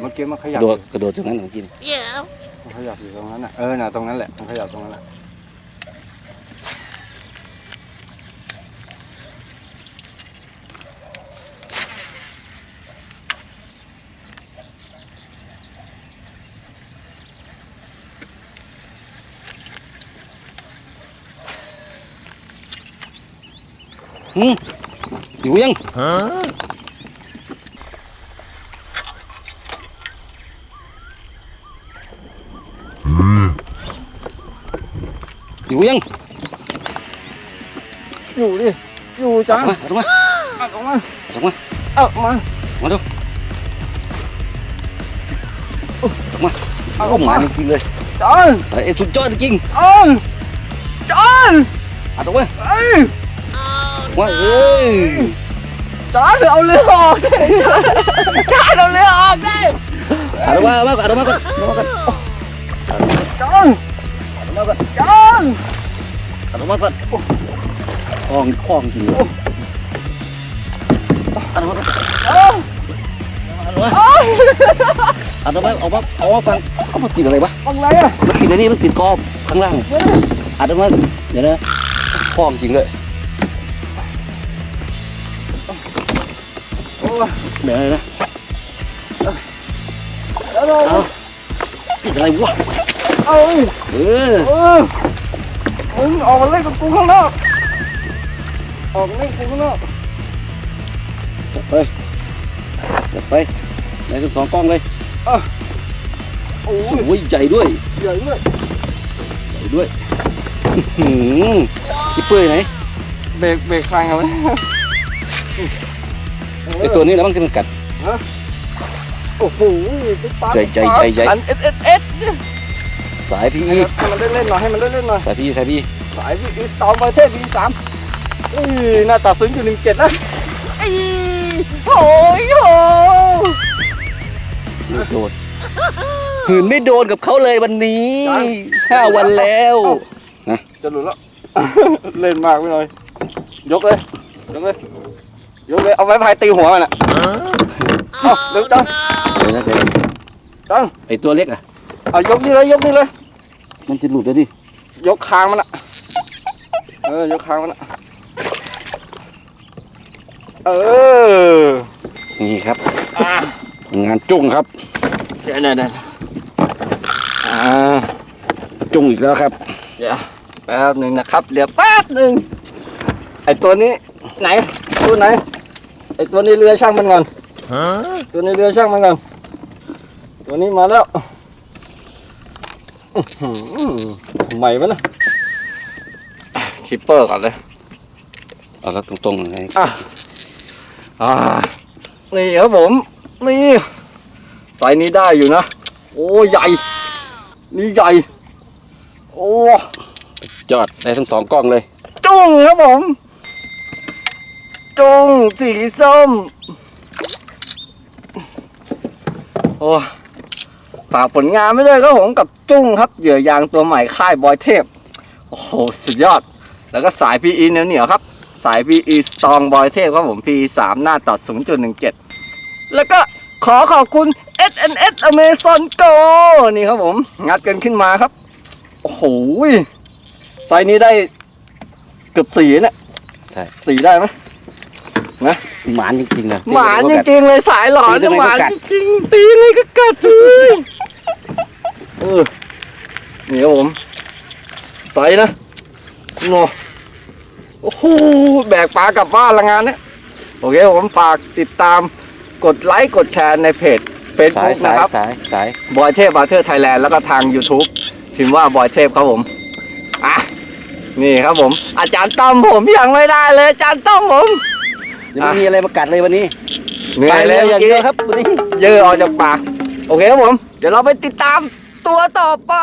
เมื่อกี้มันขกยับระโดดกระโดดตรงนั้นเมื่อกี้นี่มันขยับอยู่ตรงนั้นน่ะ เออน่ะตรงนั้นแหละ มันขยับตรงนั้นแหละหืมอยู่ยัง อยู่ยัง อยู่ดิ อยู่จ้ามาเอามาเอาออกมาเอามาเอาออกมามาดูเอาอโอ้อกหมามาจริงๆเลยจอนใส่ไอ้สุดยอดจริงจอนจอนอัดเอาไว้เอ้ยว่าเอ้ยจอนเอาเรือออกดิจอนเอาเรือออกดิอัดเอาไว้เอาไว้อัดเอาไว้ก่อนเอาไว้ก่อนจอน จอนอัดเอาไว้ก่อนคล้องคล้องจริงเลยอัดเอาไว้ก่อนเอ้าอัดเอาไว้อัดเอาไว้เอามาเอามาฟังเอามาติดอะไรวะฟังไรอะมันติดอะไรนี่มันติดกรอบข้างล่างอัดเอาไว้เดี๋ยวนะคล้องจริงเลยโอ้ยเดี๋ยวนะแล้วเราเอาติดอะไรวะ เอาเออเออมึงออกมาเล่นกับกูข้างนอก ออกมาเล่นกับกูข้างนอกจับไปจับไปได้ทั้งสองกล้องเลยโอ้ยโอ้ยใหญ่ด้วยใหญ่เลยใหญ่ด้วยอื้อหือพี่เปื่อยไหนเบรกเบรกฟังเอาไว้ไอตัวนี้แล้วมั้งที่มันกัดโอ้โหตุ๊กตาใจใจใจใจขันเอสเอสเอส สายพี่ให้มันเล่นเล่นๆหน่อยให้มันเล่นเล่นๆหน่อยสายพี่สายพี่สายพี่อีสตอมประเทศวีสามอุ้ยหน้าตาซึ้งอยู่หนึ่งเจ็ดนะอีโอ้ยโหไม่โดนหืนไม่โดนกับเขาเลยวันนี้ห้าวันแล้วจะหลุดแล้ว เล่นมากไปหน่อยยกเลยยกเลยยกเลยเอาไม้พายตีหัวมันอะเอาเร็วจังเดี๋ยวนะเดี๋ยวนะจังไอตัวเล็กอะเอายกนี่เลยยกนี่เลย มันจะหลุดแล้วดิ ยกคางมันอะเออ ยกคางมันอะเออ นี่ครับอะงานจุ้งครับเดี๋ยวเดี๋ยวเดี๋ยวอ่าจุ้งอีกแล้วครับ เดี๋ยวแป๊บหนึ่งนะครับ เดี๋ยวแป๊บหนึ่งไอตัวนี้ไหนตัวไหน ไอตัวนี้เรือช่างมันก่อนตัวนี้เรือช่างมันก่อนตัวนี้มาแล้ว อื้อหือใหม่ปะนะคิปเปอร์ก่อนเลย เอาแล้วตรงๆเลยอะอ่านี่ครับผม นี่ไซส์นี้ได้อยู่นะ โอ้ใหญ่ นี่ใหญ่ โอ้จอดได้ทั้งสองกล้องเลย จุ้งครับผม จุ้งสีส้ม โอ้ ฝากผลงานไม่ด้วยครับผมกับจุ้งครับเหยื่อยางตัวใหม่ค่ายบอยเทพ โอ้โห สุดยอด แล้วก็สาย PE เหนียวเหนียวๆครับ สาย PE Strong บอยเทพครับผม PE 3หน้าตัด 0.17 แล้วก็ขอขอบคุณ SNS Amazon Go นี่ครับผม งัดกันขึ้นมาครับ โอ้โหไซส์นี้ได้เกือบสี่เนี่ยใช่สี่ได้ไหมหมานจริงๆนะหมานจริงๆเลยสายหลอนตียังไงก็หมานกัดจริงๆตียังไงก็กัดเลย เออนี่ครับผมไซส์นะโนโอ้โหแบกปลากลับบ้านละงานเนี้ยโอเคผมฝากติดตามกดไลค์กดแชร์ในเพจเฟซสายบุ๊กสานะยครับสายสายบอยเทพบาเทอร์ไทยแลนด์แล้วก็ทาง YouTube พิมพ์ว่าบอยเทพครับผมอะนี่ครับผม อาจารย์ต้อมผมยังไม่ได้เลย อาจารย์ต้อมผมยังไม่มีอะไรมากัดเลยวันนี้เหนื่อยเลยอย่างเมื่อเดีกี้ยวครับวันนี้เยอะออกจากปากโอเคครับผม เดี๋ยวเราไปติดตาม ตัวต่อไป